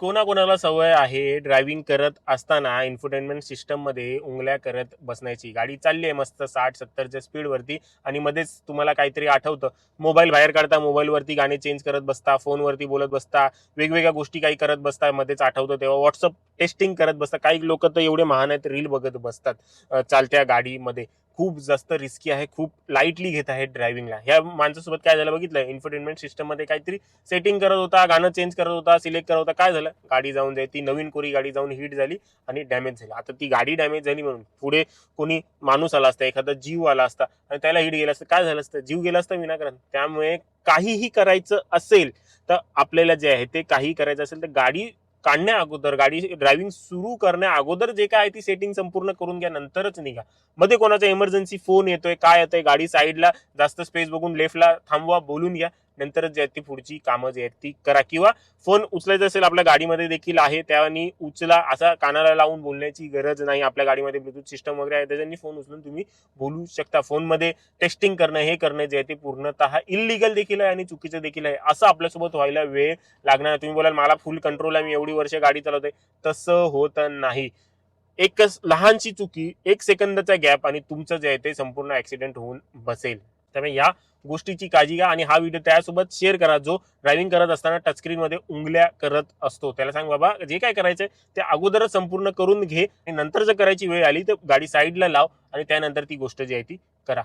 कोणाकोणाला सवय आहे ड्रायव्हिंग करत असताना इन्फोटेनमेंट सिस्टममध्ये उंगल्या करत बसण्याची? गाडी चालली आहे मस्त साठ सत्तरच्या स्पीडवरती आणि मध्येच तुम्हाला काहीतरी आठवतं. मोबाईल बाहेर काढता मोबाईलवरती गाणे चेंज करत बसता फोनवरती बोलत बसता वेगवेगळ्या गोष्टी काही करत बसता मध्येच आठवतं तेव्हा व्हॉट्सअप टेस्टिंग करत बसता. काही लोक तर एवढे महान आहेत रील बघत बसतात चालत्या गाडीमध्ये. खूप जास्त रिस्की आहे खूप लाईटली घेत आहे ड्रायव्हिंगला ह्या माणसासोबत काय झालं बघितलं? इन्फरटेनमेंट सिस्टममध्ये काहीतरी सेटिंग करत होता गाणं चेंज करत होता सिलेक्ट करत होता. काय झालं? गाडी जाऊन जाई ती नवीन कोरी गाडी जाऊन हिट झाली आणि डॅमेज झाली. आता ती गाडी डॅमेज झाली म्हणून. पुढे कोणी माणूस आला असता एखादा जीव आला असता आणि त्याला हिट गेला असतं काय झालं असतं? जीव गेला असता विनाकारण. त्यामुळे काहीही करायचं असेल तर आपल्याला जे आहे ते काही करायचं असेल तर गाडी काढण्या अगोदर गाडी ड्रायव्हिंग सुरू करण्या अगोदर जे काय आहे ती सेटिंग संपूर्ण करून घ्या नंतरच निघा. मध्ये कोणाचा इमर्जन्सी फोन येतोय काय येतोय गाडी साईडला जास्त स्पेस बघून लेफ्टला थांबवा बोलून घ्या. नंतरच जे आहेत ती पुढची कामं जी आहेत ती करा. किंवा फोन उचलायचा असेल आपल्या गाडीमध्ये देखील आहे त्यानी उचला असा कानाला लावून बोलण्याची गरज नाही. आपल्या गाडीमध्ये ब्लूटूथ सिस्टम वगैरे आहे त्याच्यानी फोन उचलून तुम्ही बोलू शकता. फोनमध्ये टेस्टिंग करणं हे करणं जे आहे ते पूर्णतः इलिगल देखील आहे आणि चुकीचं देखील आहे. असं आपल्यासोबत व्हायला वेळ लागणार तुम्ही बोलाल मला फुल कंट्रोल आहे मी एवढी वर्ष गाडी चालवते तसं होत नाही. एकच लहानशी चुकी एक सेकंदाचा गॅप आणि तुमचं जे आहे ते संपूर्ण ऍक्सिडेंट होऊन बसेल. त्यामुळे या गोष्टीची काळजी घ्या आणि हा व्हिडिओ त्यासोबत शेअर करा. जो ड्रायव्हिंग करत असताना टचस्क्रीनमध्ये उंगल्या करत असतो. त्याला सांग बाबा जे काय करायचं ते अगोदरच संपूर्ण करून घे आणि नंतर जर करायची वेळ आली तर गाडी साईडला लाव आणि त्यानंतर ती गोष्ट जी आहे ती करा.